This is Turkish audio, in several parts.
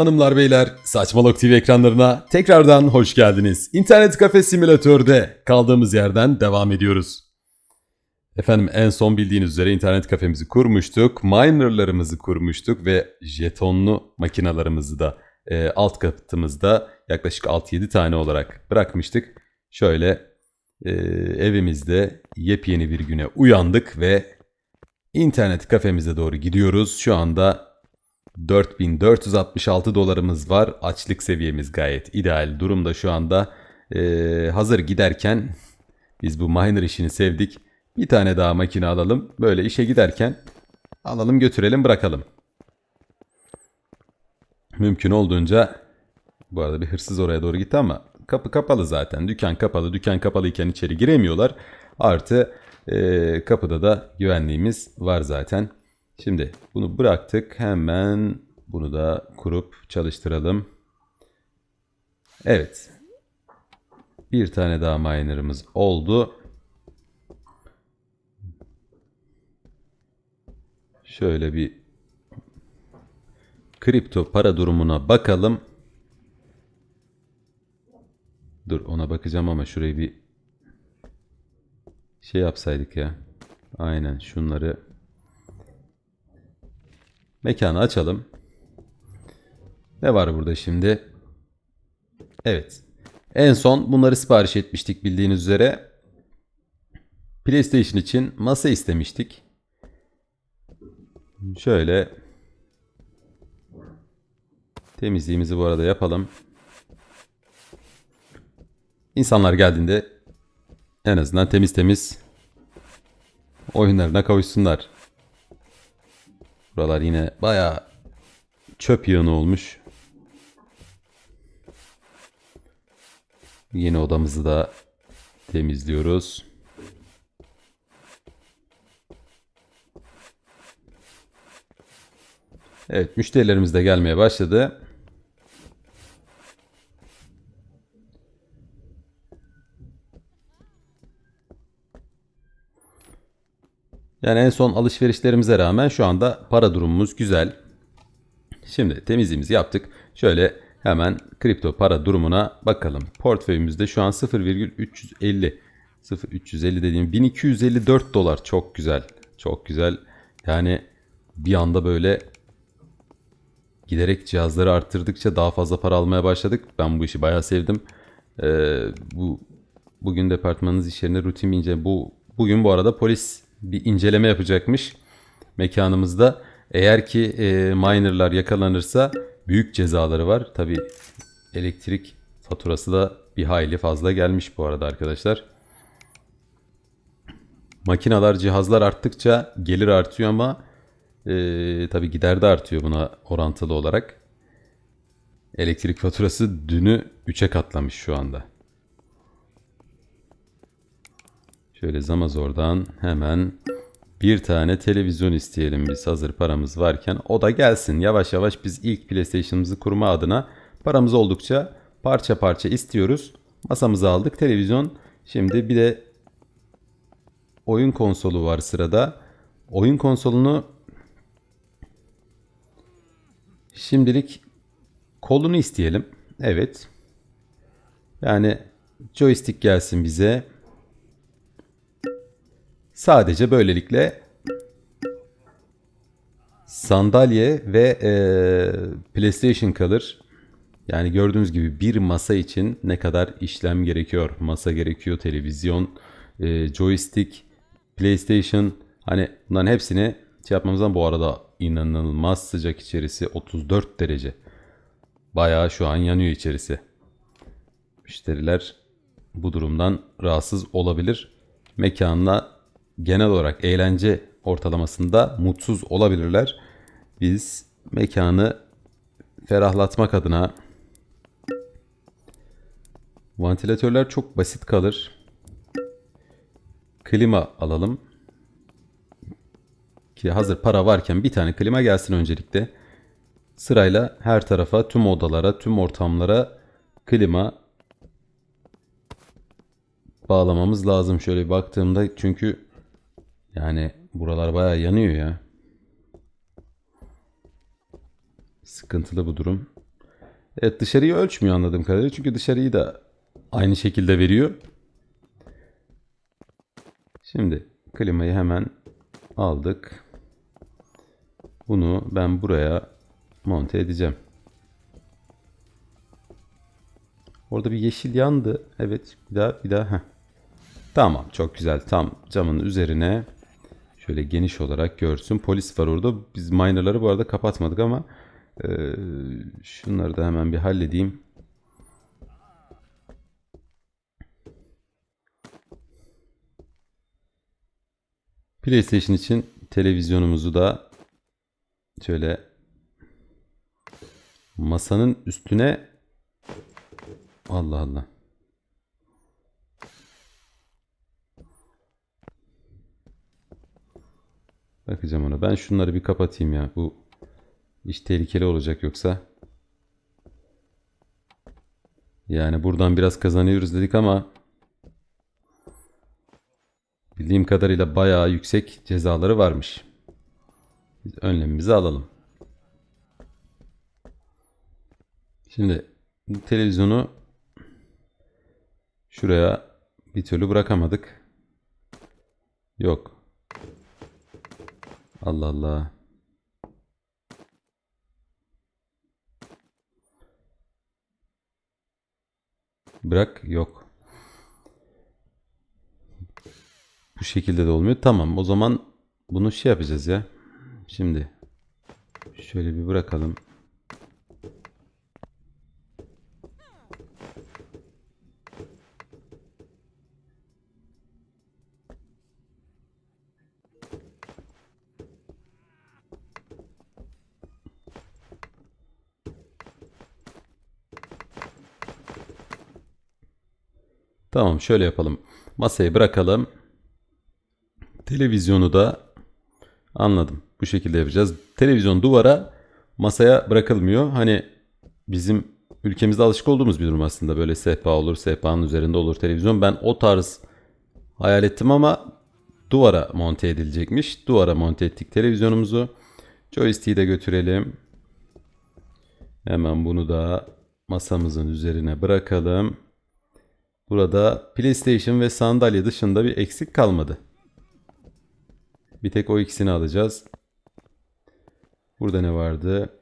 Hanımlar beyler, Saçmalık TV ekranlarına tekrardan hoş geldiniz. İnternet kafe simülatörde kaldığımız yerden devam ediyoruz. Efendim en son bildiğiniz üzere internet kafemizi kurmuştuk, minerlarımızı kurmuştuk ve jetonlu makinalarımızı da e, alt katımızda yaklaşık 6-7 tane olarak bırakmıştık. Şöyle e, evimizde yepyeni bir güne uyandık ve internet kafemize doğru gidiyoruz. Şu anda 4466 dolarımız var. Açlık seviyemiz gayet ideal durumda şu anda. Ee, hazır giderken biz bu miner işini sevdik. Bir tane daha makine alalım. Böyle işe giderken alalım götürelim bırakalım. Mümkün olduğunca bu arada bir hırsız oraya doğru gitti ama kapı kapalı zaten. Dükkan kapalı. Dükkan kapalıyken içeri giremiyorlar. Artı e, kapıda da güvenliğimiz var zaten. Şimdi bunu bıraktık. Hemen bunu da kurup çalıştıralım. Evet. Bir tane daha miner'ımız oldu. Şöyle bir kripto para durumuna bakalım. Dur ona bakacağım ama şurayı bir şey yapsaydık ya. Aynen şunları Mekanı açalım. Ne var burada şimdi? Evet. En son bunları sipariş etmiştik bildiğiniz üzere. PlayStation için masa istemiştik. Şöyle temizliğimizi bu arada yapalım. İnsanlar geldiğinde en azından temiz temiz oyunlarına kavuşsunlar. Buralar yine baya çöp yığını olmuş. Yeni odamızı da temizliyoruz. Evet müşterilerimiz de gelmeye başladı. Yani en son alışverişlerimize rağmen şu anda para durumumuz güzel. Şimdi temizliğimizi yaptık. Şöyle hemen kripto para durumuna bakalım. Portföyümüzde şu an 0,350 0,350 dediğim 1254 dolar çok güzel. Çok güzel. Yani bir anda böyle giderek cihazları arttırdıkça daha fazla para almaya başladık. Ben bu işi bayağı sevdim. Ee, bu bugün departmanınız iş yerine rutin ince bu bugün bu arada polis bir inceleme yapacakmış mekanımızda. Eğer ki e, minerlar yakalanırsa büyük cezaları var. Tabi elektrik faturası da bir hayli fazla gelmiş bu arada arkadaşlar. Makinalar, cihazlar arttıkça gelir artıyor ama e, tabi gider de artıyor buna orantılı olarak. Elektrik faturası dünü 3'e katlamış şu anda. Şöyle Zamazor'dan hemen bir tane televizyon isteyelim biz hazır paramız varken. O da gelsin yavaş yavaş biz ilk PlayStation'ımızı kurma adına paramız oldukça parça parça istiyoruz. Masamızı aldık televizyon. Şimdi bir de oyun konsolu var sırada. Oyun konsolunu şimdilik kolunu isteyelim. Evet. Yani joystick gelsin bize. Sadece böylelikle sandalye ve e, PlayStation kalır. Yani gördüğünüz gibi bir masa için ne kadar işlem gerekiyor. Masa gerekiyor, televizyon, e, joystick, PlayStation. Hani bunların hepsini şey yapmamızdan bu arada inanılmaz sıcak içerisi 34 derece. Bayağı şu an yanıyor içerisi. Müşteriler bu durumdan rahatsız olabilir. Mekanla genel olarak eğlence ortalamasında mutsuz olabilirler. Biz mekanı ferahlatmak adına vantilatörler çok basit kalır. Klima alalım. Ki hazır para varken bir tane klima gelsin öncelikle. Sırayla her tarafa, tüm odalara, tüm ortamlara klima bağlamamız lazım. Şöyle baktığımda çünkü yani buralar baya yanıyor ya. Sıkıntılı bu durum. Evet dışarıyı ölçmüyor anladığım kadarıyla. Çünkü dışarıyı da aynı şekilde veriyor. Şimdi klimayı hemen aldık. Bunu ben buraya monte edeceğim. Orada bir yeşil yandı. Evet bir daha bir daha. Heh. Tamam çok güzel. Tam camın üzerine şöyle geniş olarak görsün. Polis var orada. Biz minerları bu arada kapatmadık ama eee, şunları da hemen bir halledeyim. PlayStation için televizyonumuzu da şöyle masanın üstüne Allah Allah. Bakacağım ona. Ben şunları bir kapatayım ya. Bu iş tehlikeli olacak yoksa. Yani buradan biraz kazanıyoruz dedik ama bildiğim kadarıyla bayağı yüksek cezaları varmış. Biz önlemimizi alalım. Şimdi televizyonu şuraya bir türlü bırakamadık. Yok. Allah Allah. Bırak yok. Bu şekilde de olmuyor. Tamam o zaman bunu şey yapacağız ya. Şimdi şöyle bir bırakalım. Tamam şöyle yapalım. Masayı bırakalım. Televizyonu da anladım. Bu şekilde yapacağız. Televizyon duvara masaya bırakılmıyor. Hani bizim ülkemizde alışık olduğumuz bir durum aslında. Böyle sehpa olur, sehpanın üzerinde olur televizyon. Ben o tarz hayal ettim ama duvara monte edilecekmiş. Duvara monte ettik televizyonumuzu. Joystick'i de götürelim. Hemen bunu da masamızın üzerine bırakalım. Burada PlayStation ve sandalye dışında bir eksik kalmadı. Bir tek o ikisini alacağız. Burada ne vardı?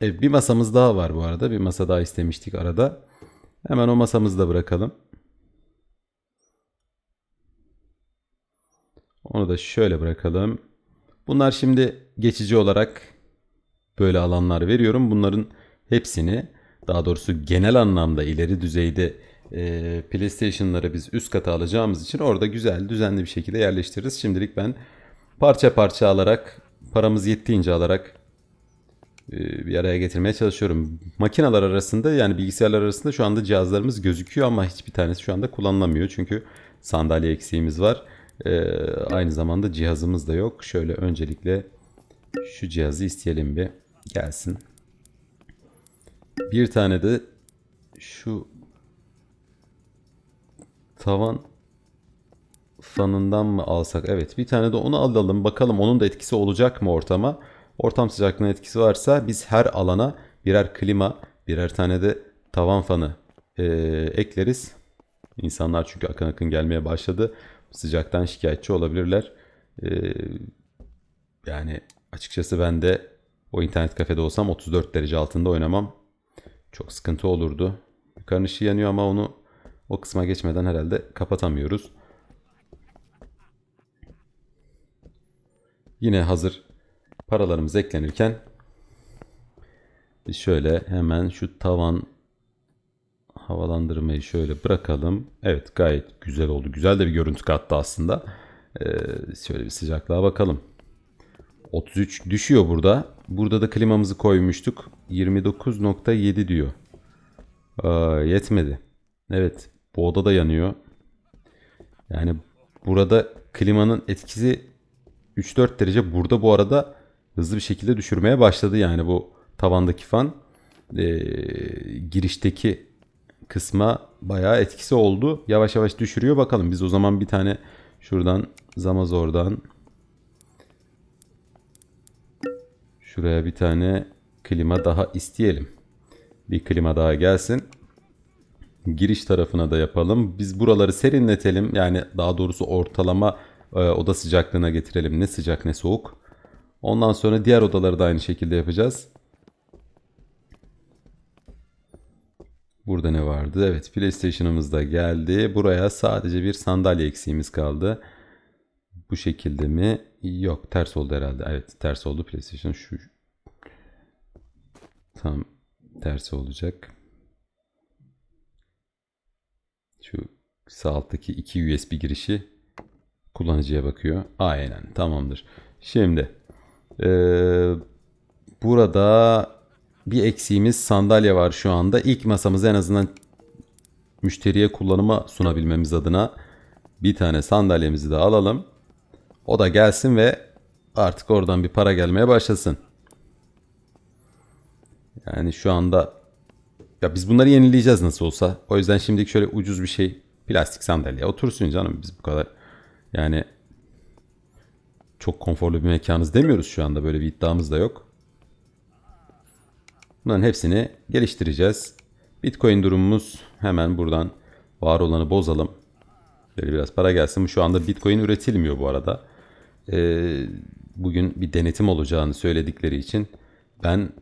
Evet, bir masamız daha var bu arada. Bir masa daha istemiştik arada. Hemen o masamızı da bırakalım. Onu da şöyle bırakalım. Bunlar şimdi geçici olarak böyle alanlar veriyorum. Bunların hepsini daha doğrusu genel anlamda ileri düzeyde e, PlayStation'ları biz üst kata alacağımız için orada güzel düzenli bir şekilde yerleştiririz. Şimdilik ben parça parça alarak paramız yettiğince alarak e, bir araya getirmeye çalışıyorum. Makineler arasında yani bilgisayarlar arasında şu anda cihazlarımız gözüküyor ama hiçbir tanesi şu anda kullanılamıyor. Çünkü sandalye eksiğimiz var. E, aynı zamanda cihazımız da yok. Şöyle öncelikle şu cihazı isteyelim bir gelsin. Bir tane de şu tavan fanından mı alsak? Evet bir tane de onu alalım. Bakalım onun da etkisi olacak mı ortama? Ortam sıcaklığına etkisi varsa biz her alana birer klima, birer tane de tavan fanı e, ekleriz. İnsanlar çünkü akın akın gelmeye başladı. Sıcaktan şikayetçi olabilirler. E, yani açıkçası ben de o internet kafede olsam 34 derece altında oynamam. Çok sıkıntı olurdu. Yukarının ışığı yanıyor ama onu o kısma geçmeden herhalde kapatamıyoruz. Yine hazır paralarımız eklenirken şöyle hemen şu tavan havalandırmayı şöyle bırakalım. Evet gayet güzel oldu. Güzel de bir görüntü kattı aslında. Ee, şöyle bir sıcaklığa bakalım. 33 düşüyor burada. Burada da klimamızı koymuştuk. 29.7 diyor. Aa, yetmedi. Evet bu oda da yanıyor. Yani burada klimanın etkisi 3-4 derece burada bu arada hızlı bir şekilde düşürmeye başladı yani bu tavandaki fan e, girişteki kısma bayağı etkisi oldu. Yavaş yavaş düşürüyor bakalım. Biz o zaman bir tane şuradan Zamazor'dan şuraya bir tane klima daha isteyelim. Bir klima daha gelsin. Giriş tarafına da yapalım. Biz buraları serinletelim. Yani daha doğrusu ortalama e, oda sıcaklığına getirelim. Ne sıcak ne soğuk. Ondan sonra diğer odaları da aynı şekilde yapacağız. Burada ne vardı? Evet PlayStation'ımız da geldi. Buraya sadece bir sandalye eksiğimiz kaldı. Bu şekilde mi? Yok ters oldu herhalde. Evet ters oldu PlayStation. Şu tam tersi olacak. Şu sağ alttaki iki USB girişi kullanıcıya bakıyor. Aynen tamamdır. Şimdi eee, burada bir eksiğimiz sandalye var şu anda. İlk masamızı en azından müşteriye kullanıma sunabilmemiz adına bir tane sandalyemizi de alalım. O da gelsin ve artık oradan bir para gelmeye başlasın. Yani şu anda ya biz bunları yenileyeceğiz nasıl olsa. O yüzden şimdilik şöyle ucuz bir şey plastik sandalye otursun canım biz bu kadar. Yani çok konforlu bir mekanız demiyoruz şu anda böyle bir iddiamız da yok. Bunların hepsini geliştireceğiz. Bitcoin durumumuz hemen buradan var olanı bozalım. Böyle biraz para gelsin. Şu anda Bitcoin üretilmiyor bu arada. Ee, bugün bir denetim olacağını söyledikleri için ben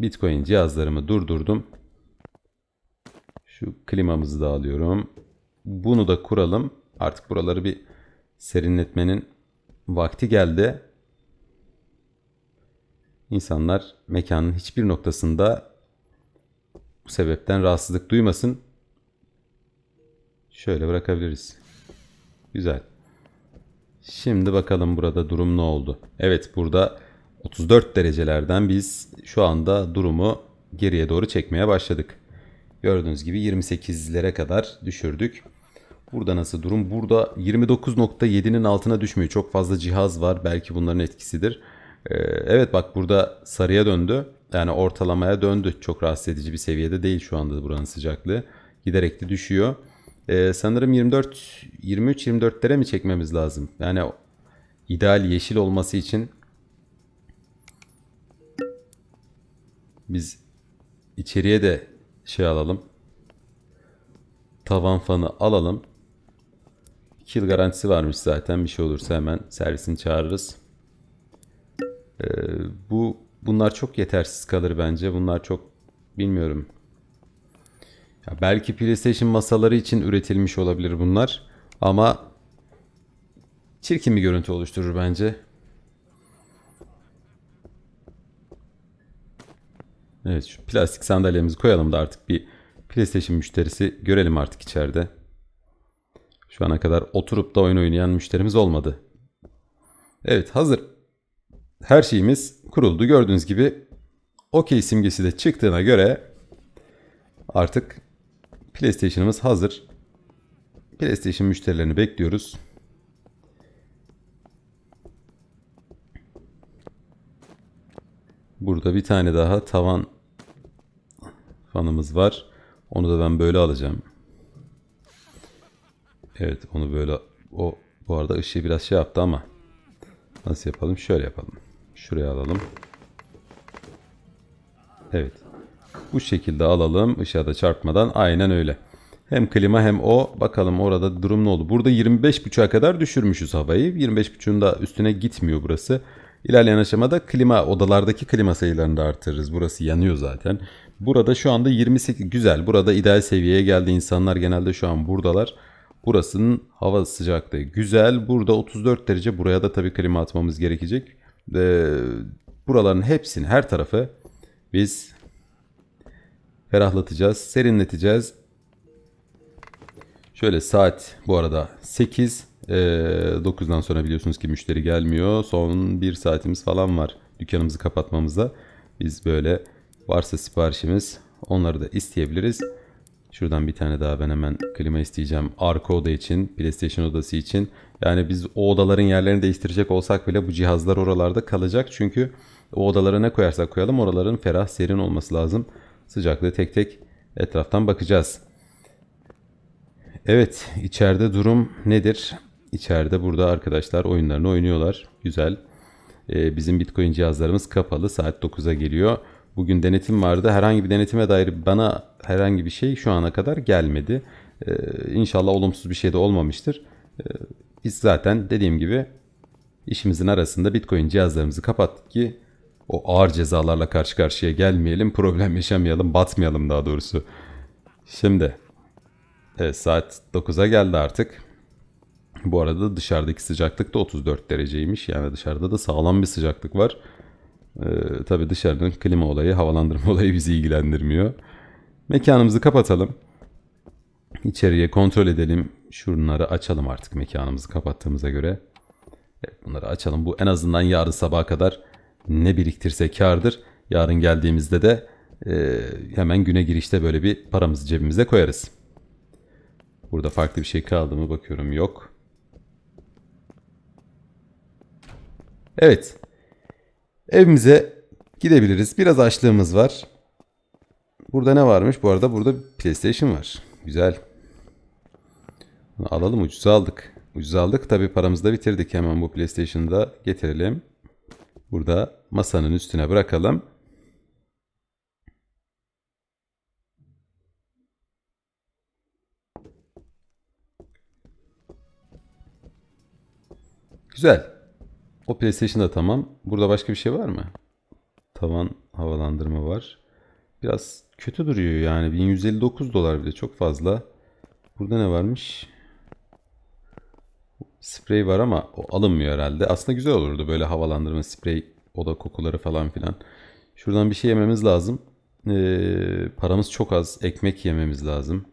Bitcoin cihazlarımı durdurdum. Şu klimamızı da alıyorum. Bunu da kuralım. Artık buraları bir serinletmenin vakti geldi. İnsanlar mekanın hiçbir noktasında bu sebepten rahatsızlık duymasın. Şöyle bırakabiliriz. Güzel. Şimdi bakalım burada durum ne oldu? Evet burada 34 derecelerden biz şu anda durumu geriye doğru çekmeye başladık. Gördüğünüz gibi 28'lere kadar düşürdük. Burada nasıl durum? Burada 29.7'nin altına düşmüyor. Çok fazla cihaz var. Belki bunların etkisidir. Ee, evet bak burada sarıya döndü. Yani ortalamaya döndü. Çok rahatsız edici bir seviyede değil şu anda buranın sıcaklığı. Giderek de düşüyor. Ee, sanırım 24 23 24'lere mi çekmemiz lazım? Yani ideal yeşil olması için biz içeriye de şey alalım. Tavan fanı alalım. 2 yıl garantisi varmış zaten. Bir şey olursa hemen servisini çağırırız. Ee, bu bunlar çok yetersiz kalır bence. Bunlar çok bilmiyorum. Ya belki PlayStation masaları için üretilmiş olabilir bunlar. Ama çirkin bir görüntü oluşturur bence. Evet şu plastik sandalyemizi koyalım da artık bir PlayStation müşterisi görelim artık içeride. Şu ana kadar oturup da oyun oynayan müşterimiz olmadı. Evet hazır. Her şeyimiz kuruldu. Gördüğünüz gibi OK simgesi de çıktığına göre artık PlayStation'ımız hazır. PlayStation müşterilerini bekliyoruz. Burada bir tane daha tavan fanımız var. Onu da ben böyle alacağım. Evet onu böyle o bu arada ışığı biraz şey yaptı ama nasıl yapalım? Şöyle yapalım. Şuraya alalım. Evet. Bu şekilde alalım ışığa da çarpmadan aynen öyle. Hem klima hem o. Bakalım orada durum ne oldu? Burada 25.5'a kadar düşürmüşüz havayı. 25.5'un da üstüne gitmiyor burası. İlerleyen aşamada klima odalardaki klima sayılarını da artırırız. Burası yanıyor zaten. Burada şu anda 28 güzel. Burada ideal seviyeye geldi. İnsanlar genelde şu an buradalar. Burasının hava sıcaklığı güzel. Burada 34 derece. Buraya da tabii klima atmamız gerekecek. Ee, buraların hepsini her tarafı biz ferahlatacağız, serinleteceğiz. Şöyle saat bu arada 8. Ee, 9'dan sonra biliyorsunuz ki müşteri gelmiyor. Son 1 saatimiz falan var dükkanımızı kapatmamıza. Biz böyle varsa siparişimiz onları da isteyebiliriz. Şuradan bir tane daha ben hemen klima isteyeceğim. Arka oda için, PlayStation odası için. Yani biz o odaların yerlerini değiştirecek olsak bile bu cihazlar oralarda kalacak. Çünkü o odalara ne koyarsak koyalım oraların ferah serin olması lazım. Sıcaklığı tek tek etraftan bakacağız. Evet, içeride durum nedir? İçeride burada arkadaşlar oyunlarını oynuyorlar. Güzel. Ee, bizim Bitcoin cihazlarımız kapalı. Saat 9'a geliyor. Bugün denetim vardı. Herhangi bir denetime dair bana herhangi bir şey şu ana kadar gelmedi. Ee, inşallah olumsuz bir şey de olmamıştır. Ee, biz zaten dediğim gibi işimizin arasında Bitcoin cihazlarımızı kapattık ki o ağır cezalarla karşı karşıya gelmeyelim, problem yaşamayalım, batmayalım daha doğrusu. Şimdi evet, saat 9'a geldi artık. Bu arada dışarıdaki sıcaklık da 34 dereceymiş. Yani dışarıda da sağlam bir sıcaklık var. Ee, tabii dışarının klima olayı, havalandırma olayı bizi ilgilendirmiyor. Mekanımızı kapatalım. İçeriye kontrol edelim. Şunları açalım artık mekanımızı kapattığımıza göre. Evet, bunları açalım. Bu en azından yarın sabaha kadar ne biriktirse kardır. Yarın geldiğimizde de e, hemen güne girişte böyle bir paramızı cebimize koyarız. Burada farklı bir şey kaldı mı bakıyorum yok. Evet. Evimize gidebiliriz. Biraz açlığımız var. Burada ne varmış? Bu arada burada PlayStation var. Güzel. Bunu alalım ucuza aldık. Ucuza aldık. Tabi paramızı da bitirdik. Hemen bu PlayStation'ı da getirelim. Burada masanın üstüne bırakalım. Güzel. O PlayStation da tamam. Burada başka bir şey var mı? Tavan havalandırma var. Biraz kötü duruyor yani. 1159 dolar bile çok fazla. Burada ne varmış? Sprey var ama o alınmıyor herhalde. Aslında güzel olurdu böyle havalandırma sprey, oda kokuları falan filan. Şuradan bir şey yememiz lazım. Ee, paramız çok az. Ekmek yememiz lazım.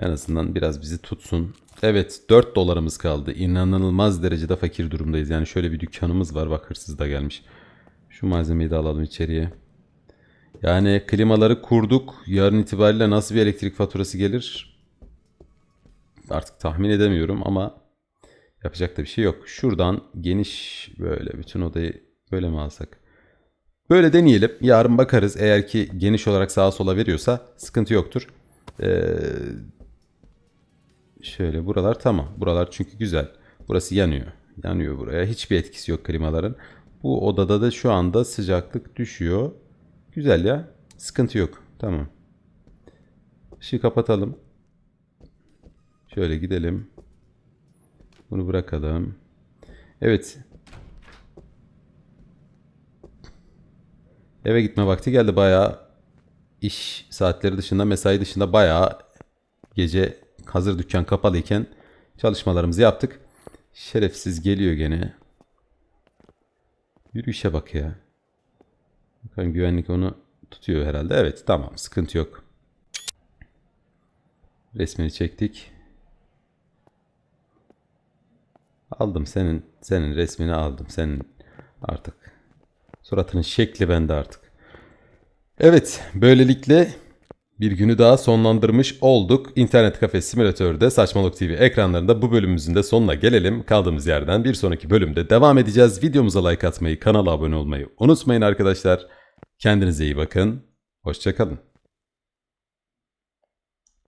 En azından biraz bizi tutsun. Evet 4 dolarımız kaldı. İnanılmaz derecede fakir durumdayız. Yani şöyle bir dükkanımız var. Bak hırsız da gelmiş. Şu malzemeyi de alalım içeriye. Yani klimaları kurduk. Yarın itibariyle nasıl bir elektrik faturası gelir? Artık tahmin edemiyorum ama yapacak da bir şey yok. Şuradan geniş böyle bütün odayı böyle mi alsak? Böyle deneyelim. Yarın bakarız. Eğer ki geniş olarak sağa sola veriyorsa sıkıntı yoktur. Ee, şöyle buralar tamam. Buralar çünkü güzel. Burası yanıyor. Yanıyor buraya. Hiçbir etkisi yok klimaların. Bu odada da şu anda sıcaklık düşüyor. Güzel ya. Sıkıntı yok. Tamam. Işığı kapatalım. Şöyle gidelim. Bunu bırakalım. Evet. Eve gitme vakti geldi. Bayağı iş saatleri dışında, mesai dışında bayağı gece hazır dükkan kapalıyken çalışmalarımızı yaptık. Şerefsiz geliyor gene. Yürüyüşe bak ya. Bakın güvenlik onu tutuyor herhalde. Evet tamam sıkıntı yok. Resmini çektik. Aldım senin senin resmini aldım. Senin artık suratının şekli bende artık. Evet böylelikle bir günü daha sonlandırmış olduk. İnternet kafe simülatörde Saçmalık TV ekranlarında bu bölümümüzün de sonuna gelelim. Kaldığımız yerden bir sonraki bölümde devam edeceğiz. Videomuza like atmayı, kanala abone olmayı unutmayın arkadaşlar. Kendinize iyi bakın. Hoşçakalın.